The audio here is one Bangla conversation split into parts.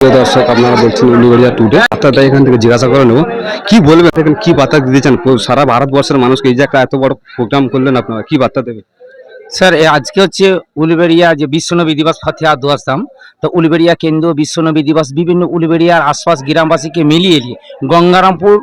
দর্শক, আপনারা বলছেন উলিগড়িয়া টুডে আপনাদের এখান থেকে জিজ্ঞাসা করে নেব। কি বলবেন? এখন কি বার্তা দিতে চান? সারা ভারতবর্ষের মানুষকে এই যে একটা এত বড় প্রোগ্রাম করলেন আপনারা, কি বার্তা দেবে স্যার আজকে হচ্ছে উলুবেড়িয়া যে বিশ্বনবী দিবস ফাতিহা দুয়াস্তাম তো উলুবেড়িয়া কেন্দ্র বিশ্বনবী দিবস, বিভিন্ন উলুবেড়িয়ার আশপাশ গ্রামবাসীকে মিলিয়ে গঙ্গারামপুর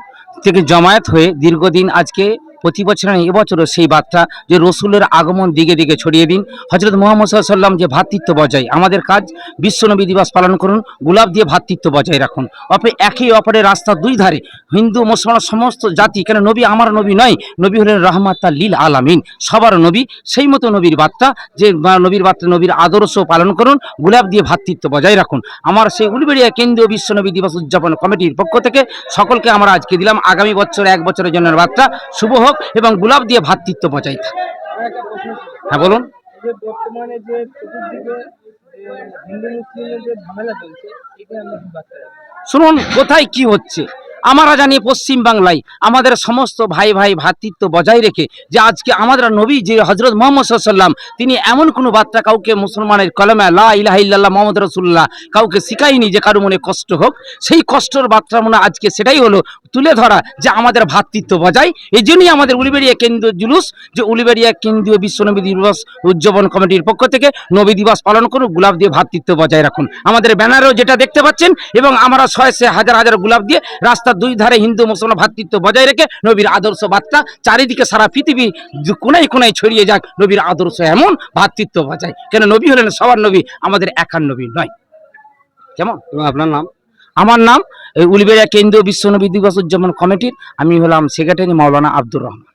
থেকে জমায়েত হয়ে দীর্ঘদিন আজকে প্রতি বছর নয়, এবছরও সেই বার্তা যে রসুলের আগমন দিকে দিকে ছড়িয়ে দিন। হজরত মোহাম্মদ সাল্লাম যে ভ্রাতৃত্ব বজায় আমাদের কাজ বিশ্বনবী দিবস পালন করুন গোলাপ দিয়ে ভ্রাতৃত্ব বজায় রাখুন। অপরে একই অপরের রাস্তার দুই ধারে হিন্দু মুসলমান সমস্ত জাতি কেন নবী আমার নবী নয় নবী হলেন রহমাত লিল আলামিন। সবার নবী সেই মতো নবীর বার্তা যে নবীর বার্তা নবীর আদর্শ পালন করুন গোলাপ দিয়ে ভ্রাতৃত্ব বজায় রাখুন। আমার সেই উলবেড়িয়া কেন্দ্রীয় বিশ্বনবী দিবস উদযাপন কমিটির পক্ষ থেকে সকলকে আমরা আজকে দিলাম। আগামী বছর এক বছরের জন্য বার্তা। শুভ হোক এবং গোলাপ দিয়ে ভাতৃত্ব বজায় থাকে। হ্যাঁ বলুন। বর্তমানে যে হিন্দু মুসলিমের যে ঝামেলা চলছে এটা আমরা কি বার্তা রাখব? শুনুন কোথায় কি হচ্ছে? আমরা জানি পশ্চিম বাংলায়। আমাদের সমস্ত ভাই ভাই ভ্রাতৃত্ব বজায় রেখে যে আজকে আমাদের নবী যে হজরত মোহাম্মদ সাল্লাম তিনি এমন কোনো বার্তা কাউকে মুসলমানের কলমে লা ইলাহা ইল্লাল্লাহ মোহাম্মদ রসুল্লাহ কাউকে শিখায়নি যে কারও মনে কষ্ট হোক, সেই কষ্টর বার্তা মনে আজকে সেটাই হলো তুলে ধরা যে আমাদের ভ্রাতৃত্ব বজায়। এই জন্যই আমাদের উলিবেড়িয়া কেন্দ্রীয় জুলুস যে উলিবেড়িয়া কেন্দ্রীয় বিশ্ব নবী দিবস উদযাপন কমিটির পক্ষ থেকে নবী দিবস পালন করুন গোলাপ দিয়ে ভ্রাতৃত্ব বজায় রাখুন। আমাদের ব্যানারেও যেটা দেখতে পাচ্ছেন এবং আমরা সে হাজার হাজার গোলাপ দিয়ে রাস্তার দুই ধারে হিন্দু মুসলমান ভাতৃত্ব বজায় রেখে নবীর আদর্শ বার্তা চারিদিকে সারা পৃথিবী কোনায় কোনায় ছড়িয়ে যাক নবীর আদর্শ এমন ভাতৃত্ব বজায়। কেন নবী হলেন সবার নবী আমাদের একার নবী নয়। কেমন? আপনার নাম? আমার নাম উলিবেড়িয়া কেন্দ্রীয় বিশ্ব নবী দিবস উদযাপন কমিটির আমি হলাম সেক্রেটারি মাওলানা আব্দুর রহমান।